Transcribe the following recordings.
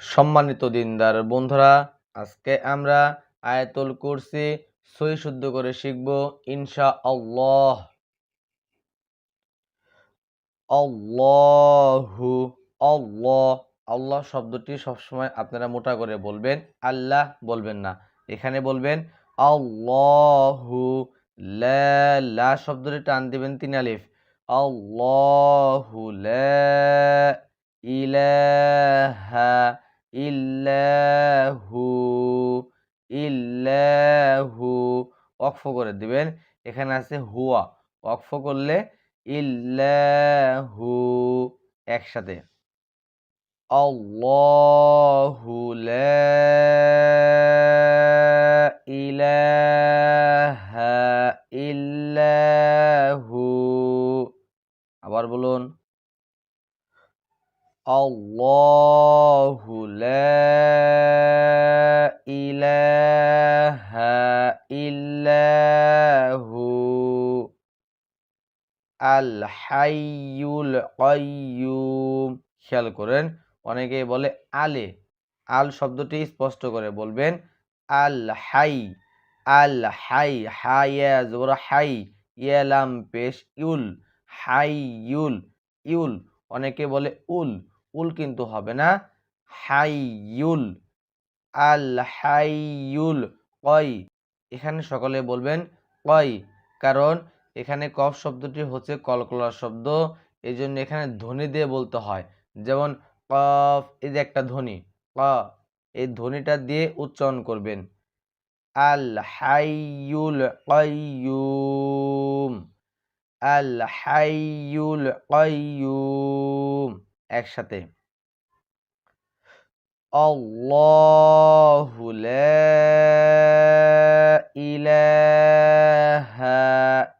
সম্মানিত দিনদার বন্ধুরা, আজকে আমরা আয়াতুল কুরসি সই শুদ্ধ করে শিখব ইনশা আল্লাহ। আল্লাহু আল্লাহ। আল্লাহ শব্দটি সবসময় আপনারা মোটা করে বলবেন, আল্লাহ বলবেন না। এখানে বলবেন, আল্লাহু লা লা শব্দটি টান দিবেন তিন আলিফ। আল্লাহু ইলাহা ইল্লাহু ইল্লাহু। ওয়াকফ করে দিবেন। এখানে আছে হুয়া। ওয়াকফ করলে ইল্লাহু একসাথে। আল্লাহু লা ইলাহা ইল্লাহু। আবার বলুন। আল্লাহু লা ইলাহা ইল্লাহু আল হাইয়ুল কাইয়ুম খেয়াল করেন, অনেকেই বলে আলে। আল শব্দটি স্পষ্ট করে বলবেন আল হাই আল হাই হাইয়া জবর হাই ইয়ালাম পেশ, ইউল হাই ইউল ইউল। অনেকে বলে উল উল কিন্তু হবে না। হাইয়ুল, আল হাইয়ুল, কয়। এখানে সকলে বলবেন কয়, কারণ এখানে কফ শব্দটি হচ্ছে কলকলার শব্দ। এই জন্য এখানে ধ্বনি দিয়ে বলতে হয়। যেমন কফ, এই যে একটা ধ্বনি, ক, এই ধ্বনিটা দিয়ে উচ্চারণ করবেন। আল হাইয়ুল কাইয়ুম। আল হাইয়ুল কাইয়ুম একসাথে। আল্লাহু লা ইলাহা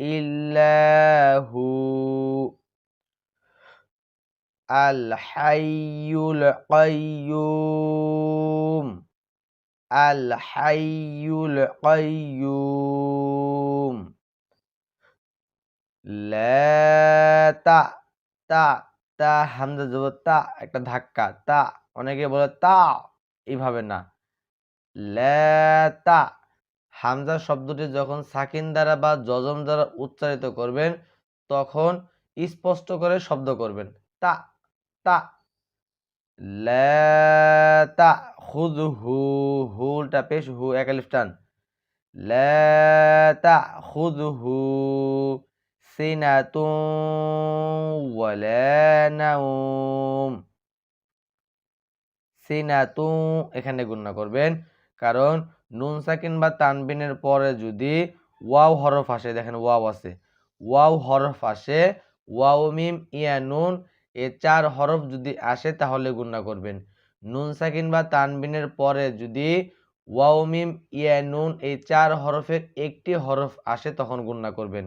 ইল্লাহু আল হাইয়ুল কাইয়ুম আল হাইয়ুল কাইয়ুম লা তা তা তা, হামজা জবর তা, একটা ধাক্কা, তা, অনেকে বলে তা, এইভাবে না। তা, হামজা শব্দটি যখন সাকিন দ্বারা বা যজম দ্বারা উচ্চারিত করবেন, তখন স্পষ্ট করে শব্দ করবেন। তা তা তা, খুদ, হু হুলটা পেশ, হু একালিফটান তা, খুদ, হু সিনাতুন ওয়ালা নাউম সিনাতু এখানে গুণনা করবেন। কারণ নুন, সাকিন বা তানবিনের পরে যদি ওয়াও হরফ আসে, দেখেন ওয়াও আছে। ওয়াও হরফ আসে, ওয়াও, মিম, ইয়া, নুন, এ চার হরফ যদি আসে তাহলে গুণনা করবেন। নুন, সাকিন বা তানবিনের পরে যদি ওয়াও, মিম, ইয়া, নুন, এই চার হরফের একটি হরফ আসে তখন গুণনা করবেন।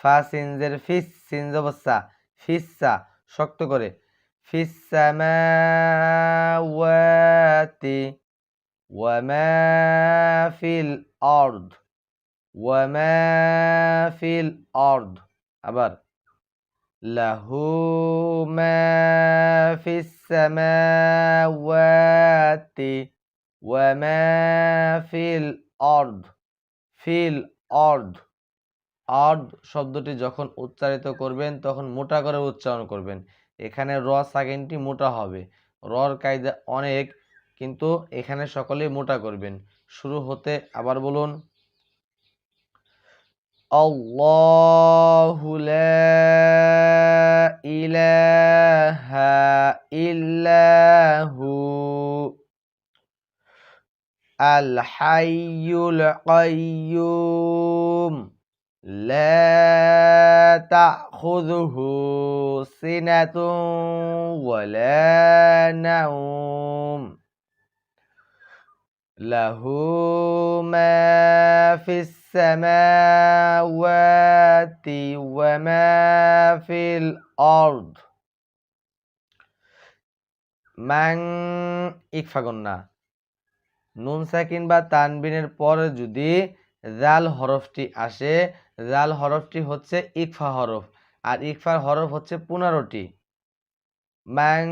ফা সিনজের ফিস, সিনজ অবস্থা, ফিসা শক্ত করে। ফিসামাওয়াতি ওয়ামা ফিল অর্ধ ওয়ামা ফিল অর্ধ আবার, লাহু মা ফিস সামাওয়াতি ওয়ামা ফিল অর্ধ ফিল অর্ধ আর্দ শব্দটি যখন উচ্চারিত করবেন, তখন মোটা করে উচ্চারণ করবেন। এখানে র সাকিনটি মোটা হবে। রর কায়দা অনেক, কিন্তু এখানে সকলেই মোটা করবেন। শুরু হতে আবার বলুন। আল হাইয়ুল কাইয়ুম। لا تأخذه سنة ولا نوم له ما في السماوات وما في الأرض মান ইকফা গন্না নুন সাকিন বা তানবিনের পরে যদি জাল হরফটি আসে জাল হরফটি হচ্ছে ইকফা হরফ, আর ইকফার হরফ হচ্ছে পনেরোটি। মান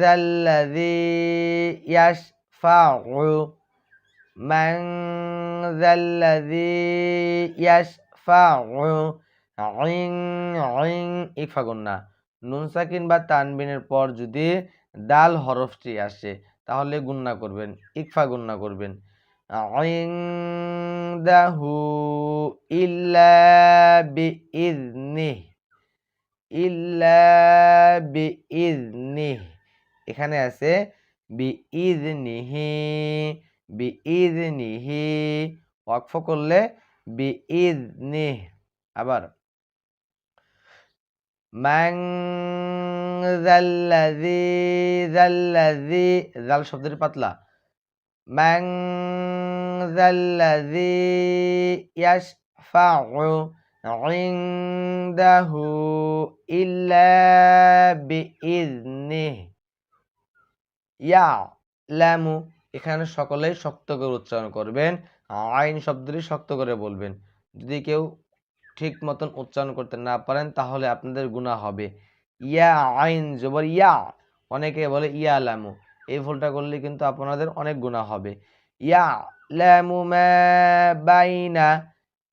জাল্লাযী ইয়াশফাউ ইং ইকফা গন্না বা তানবিনের পর যদি দাল হরফটি আসে, তাহলে গুন্না করবেন, ইকফা গুন্না করবেন। ইনদাহু ইল্লা বিইজনিহ ইল্লা বিইজনিহ এখানে আছে বিইজনিহি বিইজনিহি ওয়াকফ করলে বিইজনিহ আবার, মান জাল্লাযী জাল্লাযী জাল শব্দটি পাতলা। মান জাল্লাযী ইয়াশফাউ ইনদাহু ইল্লা বিইজনিহ ইয়ালামু এখানে সকলেই শক্ত করে উচ্চারণ করবেন। আইন শব্দটি শক্ত করে বলবেন। যদি কেউ ঠিক মতন উচ্চারণ করতে না পারেন, তাহলে আপনাদের গুণা হবে। ইয়া আইন জবর ইয়া। অনেকে বলে ইয়া লামু এই ভুলটা করলে কিন্তু আপনাদের অনেক গুণা হবে। ইয়া লামু মা বাইনা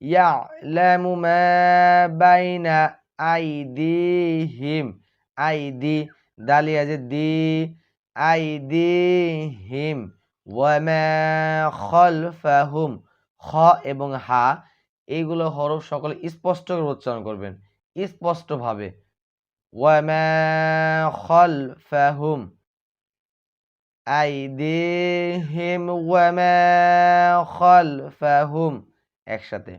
ইয়া লামু মা বাইনা আইদিহিম, আইদি দালিয়া যে দি, আইদিহিম ওয়া মা খালফাহুম, খ এবং হা, এইগুলো হরফ সকলে স্পষ্ট করে উচ্চারণ করবেন। স্পষ্টভাবে। ওয়ামা খলফাহুম আইদিহিম ওয়ামা খলফাহুম একসাথে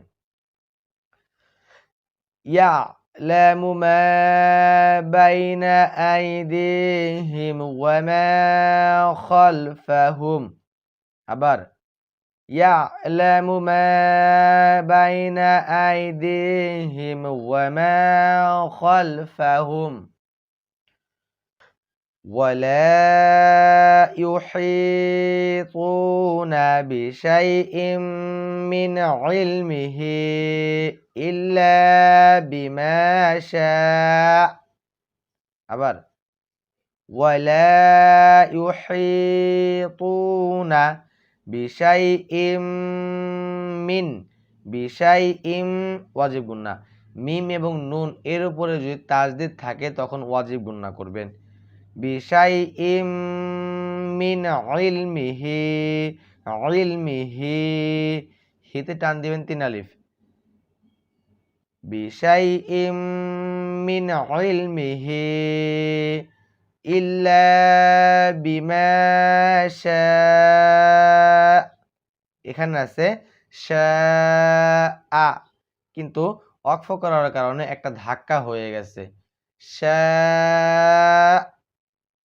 يعلم ما بين أيديهم وما خلفهم আবার يعلم ما بين أيديهم وما خلفهم ولا يحيطون بشيء من علمه إلا بما شاء أبر ولا يحيطون বিশাই ইম মিন বিশাই ইম ওয়াজিব গুন্না মিম এবং নুন এর উপরে যদি তাজদিদ থাকে তখন ওয়াজিব গুন্না করবেন ইম মিন ইলমিহি ইলমিহি হিতে টান দিবেন তিন আলিফ। বিশাই ইম মিন ইলমিহি ইল্লা বিমা এখানে আছে আ কিন্তু অক্ফ করার কারণে একটা ধাক্কা হয়ে গেছে।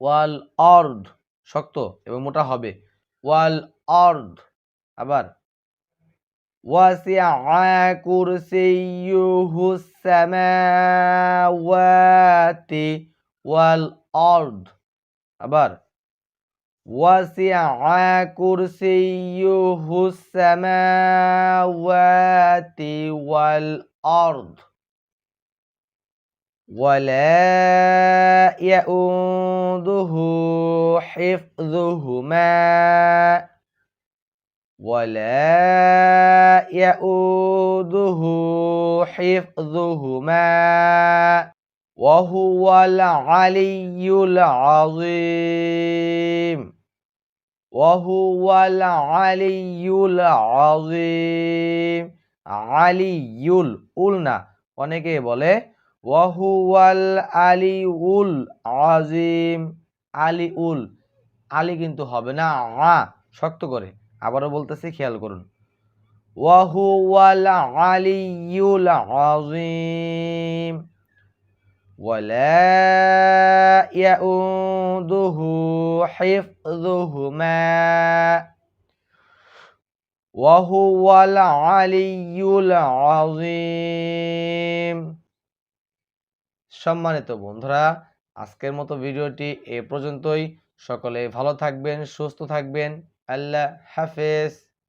ওয়াল আরদ শক্ত এবং মোটা হবে ওয়াল আরদ আবার وسع كرسيه السماوات والأرض আবার وسع كرسيه السماوات والأرض ولا يؤوده حفظهما ولا يؤوده حفظهما وهو العلي العظيم وهو العلي العظيم আলিউল উল না অনেকে বলে ওয়াহুয়াল আলিউল আজিম আলিউল আলি কিন্তু হবে না আ শক্ত করে আবারও বলতেছি খেয়াল করুন ওয়াহুয়াল আলিউল আজিম ولا يؤوده حفظهما وهو العلي العظيم সম্মানিত বন্ধুরা আজকের মতো ভিডিওটি এ পর্যন্তই। সকলে ভালো থাকবেন সুস্থ থাকবেন। আল্লাহ হাফেজ।